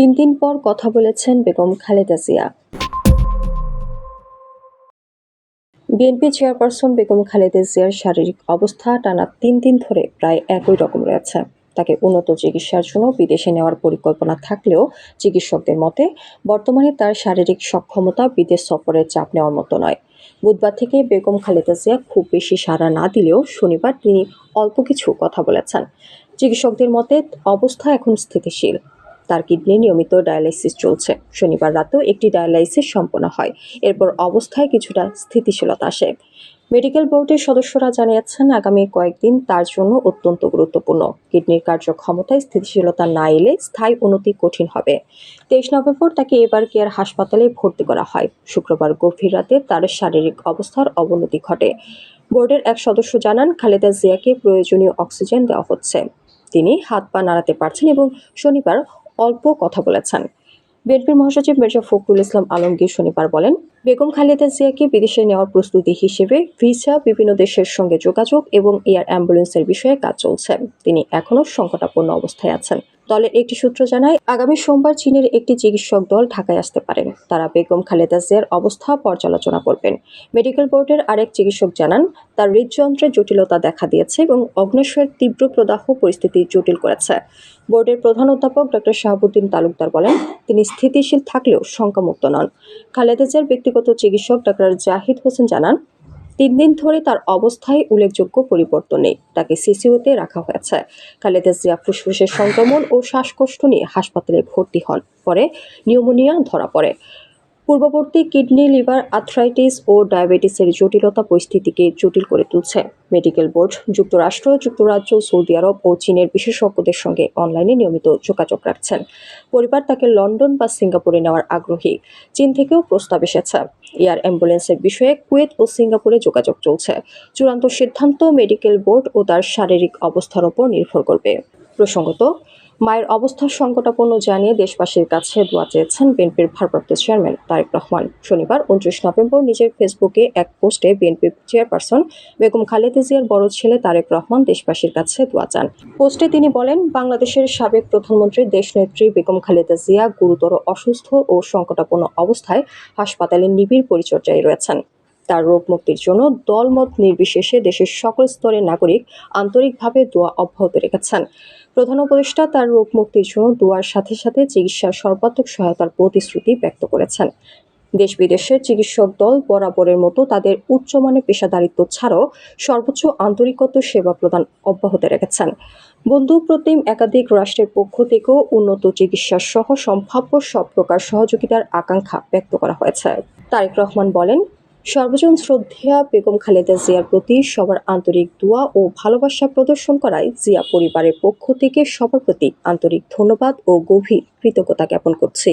তিন দিন পর কথা বলেছেন বেগম খালেদা জিয়া। বিএনপি চেয়ারপারসন বেগম খালেদা জিয়ার শারীরিক অবস্থা টানা তিন দিন ধরে প্রায় একই রকম রয়েছে। তাকে উন্নত চিকিৎসার জন্য বিদেশে নেওয়ার পরিকল্পনা থাকলেও চিকিৎসকদের মতে বর্তমানে তার শারীরিক সক্ষমতা বিদেশ সফরের চাপ নেওয়ার মতো নয়। বুধবার থেকে বেগম খালেদা জিয়া খুব বেশি সাড়া না দিলেও শনিবার তিনি অল্প কিছু কথা বলেছেন। চিকিৎসকদের মতে অবস্থা এখন স্থিতিশীল। তার কিডনি নিয়মিত ডায়ালাইসিস চলছে। শনিবার রাতেও একটি ডায়ালাইসিস সম্পন্ন হয়। এরপর অবস্থায় কিছুটা স্থিতিশীলতা আসে। মেডিকেল বোর্ডের সদস্যরা জানিয়েছেন, আগামী কয়েকদিন তার জন্য অত্যন্ত গুরুত্বপূর্ণ। কিডনির কার্যক্ষমতায় স্থিতিশীলতা না এলে স্থায়ী উন্নতি কঠিন হবে। তেইশ নভেম্বর তাকে এবার কেয়ার হাসপাতালে ভর্তি করা হয়। শুক্রবার গভীর রাতে তার শারীরিক অবস্থার অবনতি ঘটে। বোর্ডের এক সদস্য জানান, খালেদা জিয়াকে প্রয়োজনীয় অক্সিজেন দেওয়া হচ্ছে। তিনি হাত পা নাড়াতে পারছেন এবং শনিবার অল্প কথা বলেছেন। বিএনপির মহাসচিব মির্জা ফখরুল ইসলাম আলমগীর শনিবার বলেন, বেগম খালেদা জিয়াকে বিদেশে নেওয়ার প্রস্তুতি হিসেবে ভিসা, বিভিন্ন দেশের সঙ্গে যোগাযোগ এবং এয়ার অ্যাম্বুলেন্সের বিষয়ে কাজ চলছে। তিনি এখনও সংকটাপন্ন অবস্থায় আছেন। দলের একটি সূত্র জানায়, আগামী সোমবার চীনের একটি চিকিৎসক দল ঢাকায় আসতে পারেন। তারা বেগম খালেদা জিয়ার অবস্থা পর্যালোচনা করবেন। মেডিকেল বোর্ডের আরেক চিকিৎসক জানান, তার হৃদযন্ত্রের জটিলতা দেখা দিয়েছে এবং অগ্নেশ্বরের তীব্র প্রদাহ পরিস্থিতি জটিল করেছে। বোর্ডের প্রধান অধ্যাপক ডক্টর শাহাবুদ্দিন তালুকদার বলেন, তিনি স্থিতিশীল থাকলেও শঙ্কামুক্ত নন। খালেদা জিয়ার ব্যক্তিগত চিকিৎসক ডক্টর জাহিদ হোসেন জানান তিন দিন ধরে তার অবস্থায় উল্লেখযোগ্য পরিবর্তন নেই তাকে সিসিওতে রাখা হয়েছে। খালেদা জিয়া ফুসফুসের সংক্রমণ ও শ্বাসকষ্ট নিয়ে হাসপাতালে ভর্তি হন। পরে নিউমোনিয়া ধরা পড়ে। পূর্ববর্তী কিডনি, লিভার, আর্থ্রাইটিস ও ডায়াবেটিসের জটিলতা পরিস্থিতিকে জটিল করে তুলছে মেডিকেল বোর্ড। যুক্তরাষ্ট্র, যুক্তরাজ্য, সৌদি আরব ও চীনের বিশেষজ্ঞদের সঙ্গে অনলাইনে নিয়মিত যোগাযোগ রাখছেন। পরিবার তাকে লন্ডন বা সিঙ্গাপুরে নেওয়ার আগ্রহী। চীন থেকেও প্রস্তাব এসেছে। এয়ার অ্যাম্বুলেন্সের বিষয়ে কুয়েত ও সিঙ্গাপুরে যোগাযোগ চলছে। চূড়ান্ত সিদ্ধান্ত মেডিকেল বোর্ড ও তার শারীরিক অবস্থার উপর নির্ভর করবে। প্রসঙ্গত মায়ের অবস্থা সংকটাপন্ন জানিয়ে দেশবাসীর কাছে দোয়া চেয়েছেন বিএনপির ভারপ্রাপ্ত চেয়ারম্যান তারেক রহমান। শনিবার উনত্রিশ নভেম্বর নিজের ফেসবুকে এক পোস্টে বিএনপির চেয়ারপারসন বেগম খালেদা জিয়ার বড় ছেলে তারেক রহমান দেশবাসীর কাছে দোয়া চান। পোস্টে তিনি বলেন, বাংলাদেশের সাবেক প্রধানমন্ত্রী, দেশনেত্রী বেগম খালেদা জিয়া গুরুতর অসুস্থ ও সংকটাপন্ন অবস্থায় হাসপাতালে নিবিড় পরিচর্যায় রয়েছেন। তার রোগ মুক্তির জন্য দলমত নির্বিশেষে দেশের সকল স্তরের নাগরিক আন্তরিকভাবে দোয়া অব্যাহত রেখেছেন। প্রধান উপদেষ্টা তার রোগ মুক্তির জন্য দোয়ার সাথে সাথে চিকিৎসার সর্বাত্মক সহায়তার প্রতিশ্রুতি ব্যক্ত করেছেন। দেশ বিদেশের চিকিৎসক দল বরাবরের মতো তাদের উচ্চমানের পেশাদারিত্ব ছাড়াও সর্বোচ্চ আন্তরিকত সেবা প্রদান অব্যাহত রেখেছেন। বন্ধু প্রতিম একাধিক রাষ্ট্রের পক্ষ থেকেও উন্নত চিকিৎসা সহ সম্ভাব্য সব প্রকার সহযোগিতার আকাঙ্ক্ষা ব্যক্ত করা হয়েছে। তারেক রহমান বলেন সর্বজন শ্রদ্ধেয়া বেগম খালেদা জিয়ার প্রতি সবার আন্তরিক দোয়া ও ভালোবাসা প্রদর্শন করায় জিয়া পরিবারের পক্ষ থেকে সবার প্রতি আন্তরিক ধন্যবাদ ও গভীর কৃতজ্ঞতা জ্ঞাপন করছি।